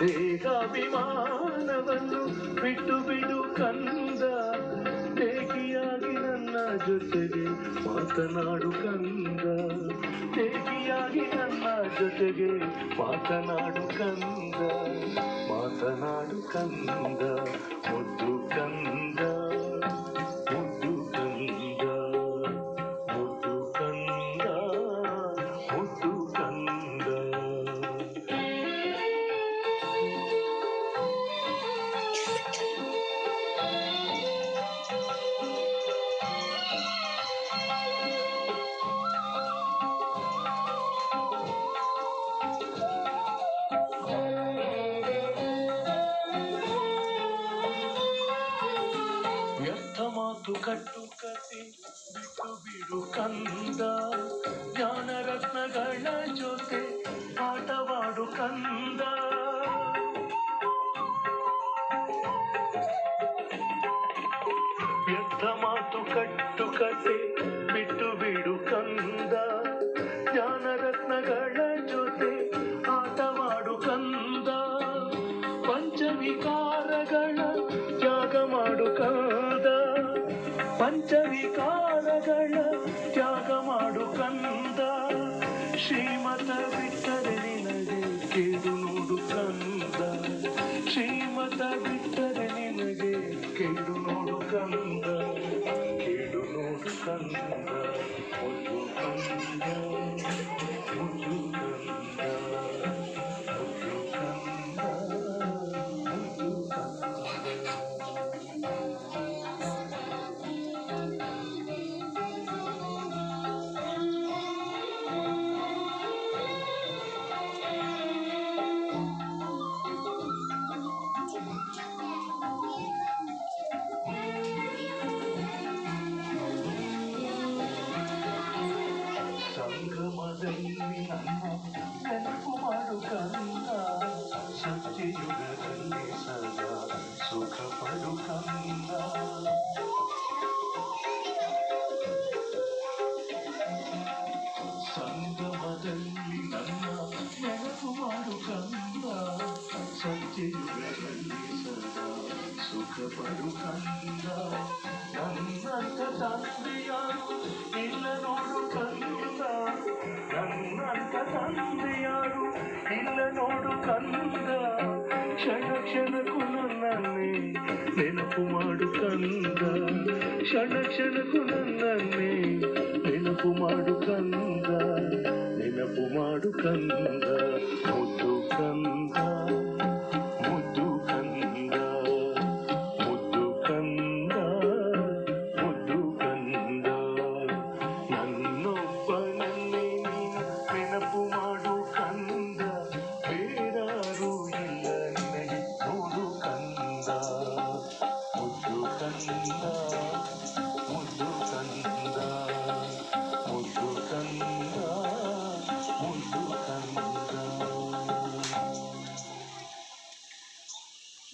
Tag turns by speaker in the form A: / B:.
A: ದೇಹಾಭಿಮಾನವನ್ನು ಬಿಟ್ಟು ಬಿಡು ಕಂದ. ಏಕಿಯಾಗಿ ನನ್ನ ಜೊತೆಗೆ ಮಾತನಾಡು ಕಂದ. ಏಕಿಯಾಗಿ ನನ್ನ ಜೊತೆಗೆ ಮಾತನಾಡು ಕಂದ. ಮಾತನಾಡು ಕಂದ. ಮುದ್ದು కట్టుకతి బిడు బిడు కందా. ಪಂಚವಿಕಾರಗಳ ತ್ಯಾಗ ಮಾಡು ಕಂದ. ಶ್ರೀಮತ ಬಿಟ್ಟರೆ ನಿನಗೆ ಕೇಳು ನೋಡು ಕಂದ. ಶ್ರೀಮತ ಬಿಟ್ಟರೆ ನಿನಗೆ ಕೇಳು ನೋಡು ಕಂದ. ಕೇಳು ನೋಡು ಕಂದ. ಒಂದು ಕಂದ. ಸಂಗಮದಲ್ಲಿ ನನ್ನ ನೆನಪು ಮಾಡು ಕಂದ ಸತ್ಯಯುಗದಲ್ಲಿ ಸದಾ ಸುಖ ಪಡು ಕಂದ ಸಂಗಮದಲ್ಲಿ ನನ್ನ ನೆನಪು ಮಾಡು ಕಂದ ಸತ್ಯಯುಗದಲ್ಲಿ ಸದಾ ಸುಖ ಪಡು ಕಂದ ನನ್ನಂತ ತಂದೆಯಾರು ಇಲ್ಲ ನೋಡು ಇಲ್ಲ ನೋಡು ಕಂದ ಕ್ಷಣ ಕ್ಷಣಕ್ಕೂ ನನ್ನೇ ನೆನಪು ಮಾಡು ಕಂದ ಕ್ಷಣ ಕ್ಷಣಕ್ಕೂ ನನ್ನನ್ನೇ